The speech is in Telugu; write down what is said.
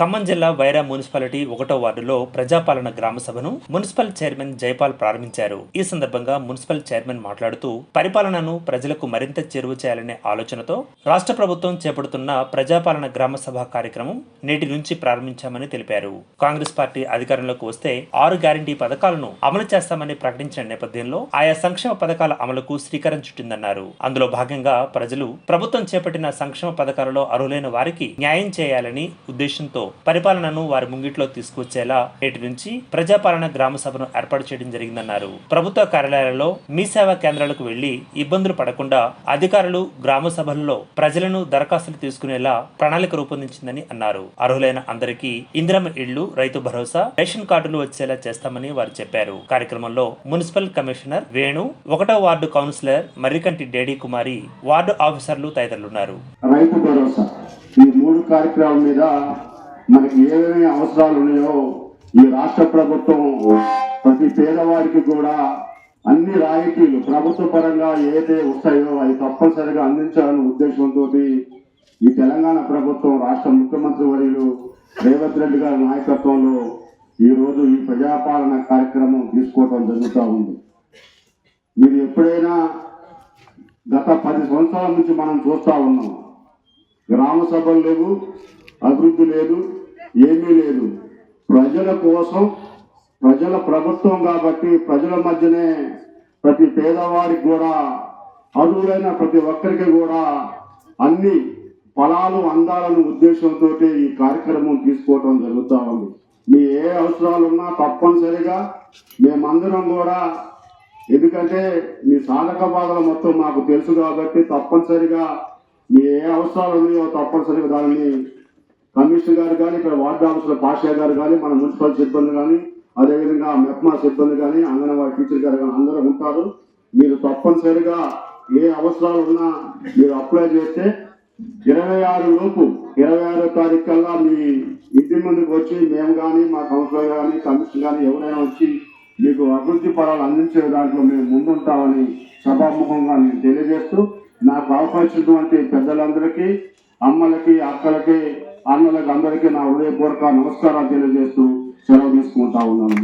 ఖమ్మం జిల్లా వైరా మున్సిపాలిటీ ఒకటో వార్డులో ప్రజాపాలన గ్రామ సభను మున్సిపల్ చైర్మన్ జైపాల్ ప్రారంభించారు. ఈ సందర్భంగా మున్సిపల్ చైర్మన్ మాట్లాడుతూ పరిపాలనను ప్రజలకు మరింత చేరువ చేయాలనే ఆలోచనతో రాష్ట్ర ప్రభుత్వం చేపడుతున్న ప్రజాపాలన గ్రామ సభ కార్యక్రమం నేటి నుంచి ప్రారంభించామని తెలిపారు. కాంగ్రెస్ పార్టీ అధికారంలోకి వస్తే ఆరు గ్యారంటీ పథకాలను అమలు చేస్తామని ప్రకటించిన నేపథ్యంలో ఆయా సంక్షేమ పథకాల అమలుకు శ్రీకారం చుట్టిందన్నారు. అందులో భాగంగా ప్రజలు ప్రభుత్వం చేపట్టిన సంక్షేమ పథకాలలో అర్హులైన వారికి న్యాయం చేయాలని ఉద్దేశంతో పరిపాలనను వారి ముంగిట్లో తీసుకొచ్చేలా నేటి నుంచి ప్రజాపాలన గ్రామ సభను ఏర్పాటు చేయడం జరిగిందన్నారు. ప్రభుత్వ కార్యాలయాలలో మీ సేవా కేంద్రాలకు వెళ్ళి ఇబ్బందులు పడకుండా అధికారులు గ్రామ సభల్లో ప్రజలను దరఖాస్తులు తీసుకునేలా ప్రణాళిక రూపొందించిందని అన్నారు. అర్హులైన అందరికీ ఇందిరమ్మ ఇళ్ళు రైతు భరోసా రేషన్ కార్డులు వచ్చేలా చేస్తామని వారు చెప్పారు. కార్యక్రమంలో మున్సిపల్ కమిషనర్ వేణు ఒకటో ward councillor Marrikanti Dedi Kumari ward ఆఫీసర్లు తదితరులున్నారు. రైతు భరోసా. ఈ మూడు కార్యక్రమాల మీద మనకి ఏమేమి అవసరాలు ఉన్నాయో ఈ రాష్ట్ర ప్రభుత్వం ప్రతి పేదవాడికి కూడా అన్ని రాయితీలు ప్రభుత్వ పరంగా ఏదైతే వస్తాయో అవి తప్పనిసరిగా అందించాలనే ఉద్దేశంతో ఈ తెలంగాణ ప్రభుత్వం రాష్ట్ర ముఖ్యమంత్రి వర్యులు రేవంత్ రెడ్డి గారి నాయకత్వంలో ఈరోజు ఈ ప్రజాపాలన కార్యక్రమం తీసుకోవడం జరుగుతూ ఉంది. మీరు ఎప్పుడైనా గత పది సంవత్సరాల నుంచి మనం చూస్తూ ఉన్నాం. గ్రామ సభలు లేవు అభివృద్ధి లేదు ఏమీ లేదు. ప్రజల కోసం ప్రజల ప్రభుత్వం కాబట్టి ప్రజల మధ్యనే ప్రతి పేదవాడికి కూడా అర్హులైన ప్రతి ఒక్కరికి కూడా అన్ని ఫలాలు అందాలను ఉద్దేశంతో ఈ కార్యక్రమం తీసుకోవటం జరుగుతూ ఉంది. మీ ఏ అవసరాలు ఉన్నా తప్పనిసరిగా మేమందరం కూడా ఎందుకంటే మీ సాధక బాధలు మొత్తం మాకు తెలుసు కాబట్టి తప్పనిసరిగా మీ ఏ అవసరాలు ఉన్నాయో తప్పనిసరిగా దానిని కమిషనర్ గారు కానీ ఇక్కడ వార్డు ఆఫీసర్ పాషా గారు కానీ మన మున్సిపల్ సిబ్బంది కానీ అదేవిధంగా మెప్మా సిబ్బంది కానీ అంగన్వాడీ టీచర్ గారు కానీ అందరూ ఉంటారు. మీరు తప్పనిసరిగా ఏ అవసరాలు ఉన్నా మీరు అప్లై చేస్తే ఇరవై ఆరు లోపు ఇరవై ఆరో తారీఖు కల్లా మీ ఇంటి ముందుకు వచ్చి మేము కానీ మా కౌన్సిలర్ కానీ కమిషన్ కానీ ఎవరైనా వచ్చి మీకు అభివృద్ధి పరాలు అందించే దాంట్లో మేము ముందుంటామని సభాముఖంగా నేను తెలియజేస్తూ నాకు అవకాశించినటువంటి పెద్దలందరికీ అమ్మలకి అక్కలకి అన్నలకు అందరికీ నా హృదయపూర్వక నమస్కారాలు తెలియజేస్తూ సెలవు తీసుకుంటా ఉన్నాను.